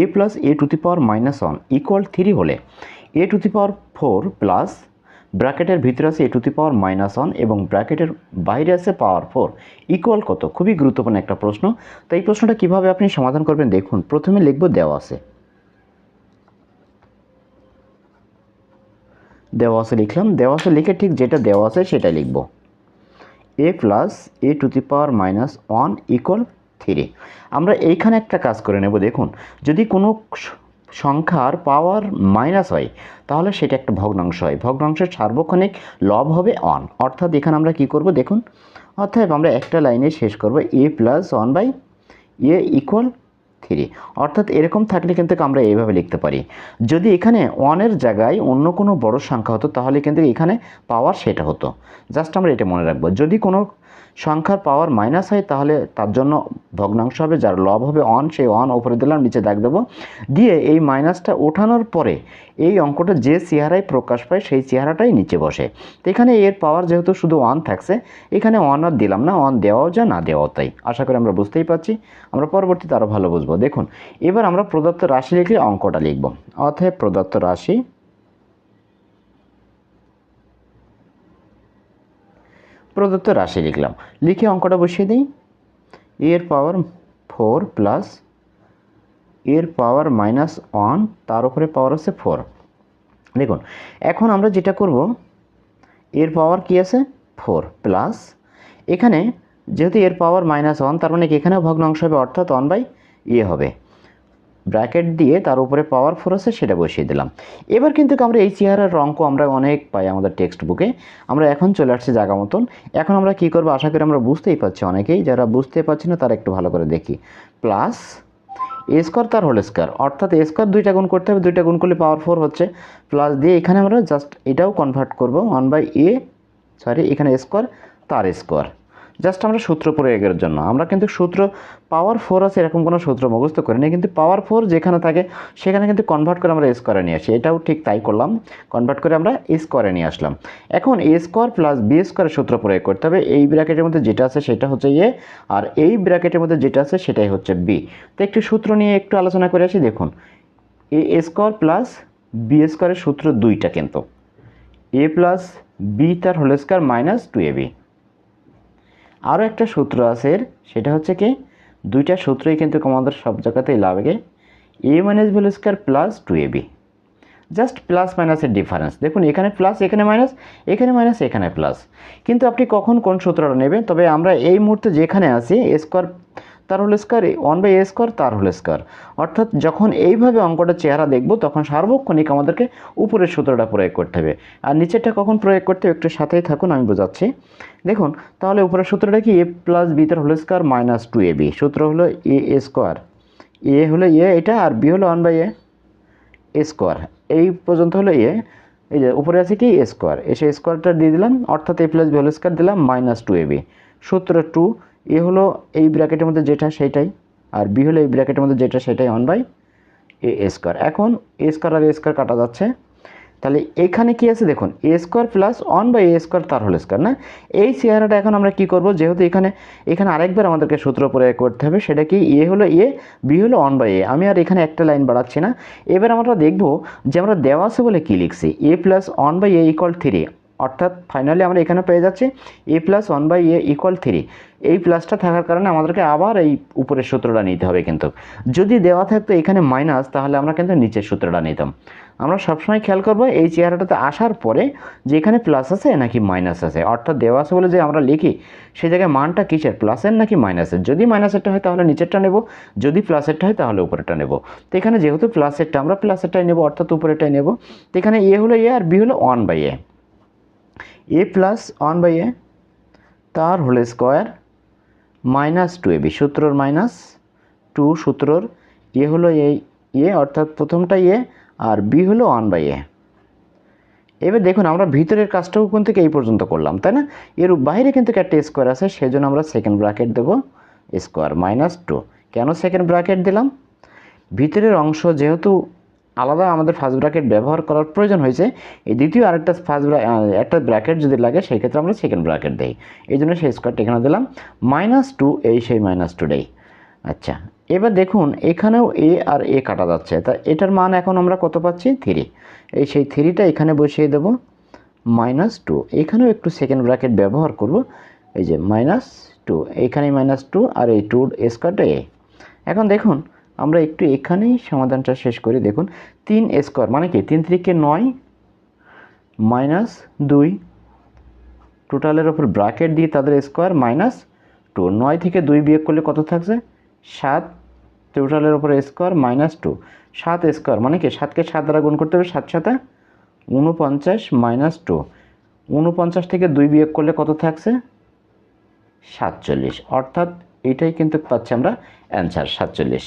A plus A to the power minus one equal three হলে A to the power four plus ব্র্যাকেটের ভিতরে আছে A to the power minus one এবং ব্র্যাকেটের বাইরে আছে পাওয়ার ফোর ইকুয়াল কত? খুবই গুরুত্বপূর্ণ একটা প্রশ্ন। তো এই প্রশ্নটা কীভাবে আপনি সমাধান করবেন দেখুন, প্রথমে লিখব দেওয়া আছে। দেওয়া আছে লিখলাম, দেওয়া আছে লিখে ঠিক যেটা দেওয়া আছে সেটা লিখব। A plus A to the power minus one equal three. আমরা এইখানে একটা কাজ করে নেব, দেখুন। যদি কোনো সংখ্যার পাওয়ার মাইনাস হয়, তাহলে সেটা একটা ভগ্নাংশ হয়। ভগ্নাংশের সার্বক্ষণিক লব হবে অন অর্থাৎ এখানে আমরা কি করব, দেখুন? অর্থাৎ আমরা একটা লাইনে শেষ করব A plus one by A equal three. অর্থাৎ এরকম থাকলে কিন্তু আমরা এইভাবে লিখতে পারি। যদি এখানে ওয়ানের জায়গায় অন্য কোনো বড় সংখ্যা হতো, তাহলে কিন্তু এখানে পাওয়ার সেটা হতো। জাস্ট আমরা এটা মনে রাখব। যদি কোনো সংখ্যার পাওয়ার মাইনাস হয়, তাহলে তার জন্য ভগ্নাংশ হবে, যার লব হবে অন সেই অন উপরে দিলাম, নিচে দাগ দেবো। দিয়ে এই মাইনাসটা ওঠানোর পরে এই অঙ্কটা যে চেহারায় প্রকাশ পায়, সেই চেহারাটাই নিচে বসে। তো এখানে এর পাওয়ার যেহেতু শুধু ওয়ান থাকছে, এখানে ওয়ান আর দিলাম না ওয়ান দেওয়াও যা না দেওয়াও তাই। আশা করি আমরা বুঝতেই পারছি। আমরা পরবর্তীতে আরও ভালো বুঝব। দেখুন, এবার আমরা প্রদত্ত রাশি লিখলে অঙ্কটা লিখব। অতএব প্রদত্ত রাশি প্রদত্ত রাশি লিখলাম। লিখে অঙ্কটা বসিয়ে দিই। এর পাওয়ার ফোর প্লাস এর পাওয়ার মাইনাস ওয়ান তার উপরে পাওয়ার আছে ফোর দেখুন, এখন আমরা যেটা করব, এর পাওয়ার কি আছে? ফোর প্লাস এখানে যেহেতু এর পাওয়ার মাইনাস ওয়ান তার মানে এখানেও ভগ্নাংশ হবে, অর্থাৎ ওয়ান বাই ইয়ে হবে। ব্র্যাকেট দিয়ে তার উপরে পাওয়ার ফোর আছে, সেটা বসিয়ে দিলাম। এবার কিন্তু আমরা এই চেহারার অঙ্ক আমরা অনেক পাই আমাদের টেক্সট বুকে আমরা এখন চলে আসছি জায়গা মতন। এখন আমরা কি করব? আশা করি আমরা বুঝতেই পারছি অনেকেই। যারা বুঝতে পারছি না, তারা একটু ভালো করে দেখি। প্লাস এ স্কোয়ার তার হোল স্কোয়ার অর্থাৎ এ স্কোয়ার দুইটা গুণ করতে হবে, দুইটা গুণ করলে পাওয়ার ফোর হচ্ছে। প্লাস দিয়ে এখানে আমরা জাস্ট এটাও কনভার্ট করব। ওয়ান বাই এ সরি এখানে স্কোয়ার তার স্কোয়ার জাস্ট আমরা সূত্র প্রয়োগের জন্য। আমরা কিন্তু সূত্র পাওয়ার ফোর আছে, এরকম কোনো সূত্র মুখস্থ করি না কিন্তু পাওয়ার ফোর যেখানে থাকে, সেখানে কিন্তু কনভার্ট করে আমরা স্কোয়ারে নিয়ে আসি। এটাও ঠিক তাই করলাম। কনভার্ট করে আমরা স্কোয়ারে নিয়ে আসলাম। এখন এ স্কোয়ার প্লাস বি স্কোয়ারের সূত্র প্রয়োগ করতে হবে। এই ব্র্যাকেটের মধ্যে যেটা আছে সেটা হচ্ছে এ আর এই ব্র্যাকেটের মধ্যে যেটা আছে সেটাই হচ্ছে বি তো একটু সূত্র নিয়ে একটু আলোচনা করে আসি, দেখুন। এ স্কোয়ার প্লাস বি স্কোয়ারের সূত্র দুইটা কিন্তু। এ প্লাস বি তার whole square minus two A B আরও একটা সূত্র আছে সেটা হচ্ছে কি, দুইটা সূত্রই কিন্তু আমাদের সব জায়গাতেই লাগে A minus value square plus two A B just plus মাইনাসের ডিফারেন্স দেখুন, এখানে প্লাস এখানে মাইনাস এখানে মাইনাস এখানে প্লাস কিন্তু আপনি কখন কোন সূত্রটা নেবেন? তবে আমরা এই মুহূর্তে যেখানে আছি এ স্কোয়ার তার whole square one by A square তার হোল স্কোয়ার অর্থাৎ যখন এইভাবে অঙ্কটা চেহারা দেখব, তখন সার্বক্ষণিক আমাদেরকে উপরের সূত্রটা প্রয়োগ করতে হবে। আর নিচেরটা কখন প্রয়োগ করতে হবে একটু সাথেই থাকুন, আমি বোঝাচ্ছি। দেখুন, তাহলে উপরের সূত্রটা কি? এ প্লাস বি তার whole square minus two A B সূত্র হলো এ এ স্কোয়ার এ হলো এ এটা, আর বি হলো ওয়ান বাই এ স্কোয়ার এই পর্যন্ত হলো এ এই যে, উপরে আছে কি? এ স্কোয়ার এসে স্কোয়ারটা দিয়ে দিলাম, অর্থাৎ A plus B whole square দিলাম মাইনাস টু এ বি সূত্র টু এ হলো এই ব্র্যাকেটের মধ্যে যেটা সেটাই, আর বি হলো এই ব্র্যাকেটের মধ্যে যেটা সেটাই ওয়ান বাই এ স্কোয়ার। এখন এ স্কোয়ার আর এ স্কোয়ার কাটা যাচ্ছে। তাহলে এখানে কি আছে দেখুন, A square plus one by A square তার হোল স্কোয়ার, না? এই চেহারাটা এখন আমরা কি করব? যেহেতু এখানে এখানে আরেকবার আমাদেরকে সূত্র প্রয়োগ করতে হবে, সেটা কি এ হলো এ, বি হলো ওয়ান বাই এ। আমি আর এখানে একটা লাইন বাড়াচ্ছি না। এবার আমরা দেখব যে আমরা দেওয়া আছে বলে কী লিখছি, A plus one by A equal three. অর্থাৎ ফাইনালি আমরা এখানে পেয়ে যাচ্ছি A plus one by A equal three এই প্লাসটা থাকার কারণে আমাদেরকে আবার এই উপরের সূত্রটা নিতে হবে কিন্তু। যদি দেওয়া থাকতো এখানে মাইনাস তাহলে আমরা কিন্তু নিচের সূত্রটা নিতাম। আমরা সবসময় খেয়াল করব এই চেহারাটাতে আসার পরে যে এখানে প্লাস আছে নাকি মাইনাস আছে। অর্থাৎ দেওয়া আছে বলে যে আমরা লিখি সেই জায়গায় মানটা কিসের? প্লাসের নাকি মাইনাসের যদি মাইনাসেরটা হয় তাহলে নিচেরটা নেব। যদি প্লাসেরটা হয় তাহলে উপরেরটা নেব। তো এখানে যেহেতু প্লাসেরটা আমরা প্লাসেরটাই নেব, অর্থাৎ উপরেরটাই নেব। তো এখানে এ হলো এ আর বি হলো one by A A plus one by A তার whole square minus two A B সূত্রর minus two সূত্রর এ হলো এই এ অর্থাৎ প্রথমটা এ আর বি হলো ওয়ান বাই এ এবার দেখুন, আমরা ভিতরের কাজটাও কোন থেকে এই পর্যন্ত করলাম, তাই না? এর বাইরে কিন্তু একটা স্কোয়ার আছে সেই জন্য আমরা সেকেন্ড ব্র্যাকেট দেবো স্কোয়ার মাইনাস টু কেন সেকেন্ড ব্র্যাকেট দিলাম? ভিতরের অংশ যেহেতু আলাদা আমাদের ফার্স্ট ব্র্যাকেট ব্যবহার করার প্রয়োজন হয়েছে। এই দ্বিতীয় আরেকটা ফার্স্ট একটা ব্র্যাকেট যদি লাগে সেই ক্ষেত্রে আমরা সেকেন্ড ব্র্যাকেট দেই। এই জন্য সেই স্কোয়ারটা এখানে দিলাম। মাইনাস টু এই সেই মাইনাস টুটাই আচ্ছা এবার দেখুন, এখানেও এ আর এ কাটা যাচ্ছে। তা এটার মান এখন আমরা কত পাচ্ছি? থ্রি এই সেই থ্রিটা এখানে বসিয়ে দেব। মাইনাস টু এখানেও একটু সেকেন্ড ব্র্যাকেট ব্যবহার করব। এই যে মাইনাস টু এখানে মাইনাস টু আর এই টুর স্কোয়ারটা এ এখন দেখুন আমরা একটু এখানেই সমাধানটা শেষ করি। দেখুন, তিন স্কোয়ার মানে কি? তিন তিরিকে নয় মাইনাস দুই। টোটালের ওপর ব্র্যাকেট দিয়ে তাদের স্কোয়ার মাইনাস টু। নয় থেকে দুই বিয়োগ করলে কত থাকছে? সাত। টোটালের ওপর স্কোয়ার মাইনাস টু। সাত স্কোয়ার মানে কি? সাতকে সাত দ্বারা গুণ করতে হবে সাত সাথে উনপঞ্চাশ মাইনাস টু। উনপঞ্চাশ থেকে দুই বিয়োগ করলে কত থাকছে? সাতচল্লিশ। অর্থাৎ এটাই কিন্তু পাচ্ছি আমরা অ্যান্সার, সাতচল্লিশ।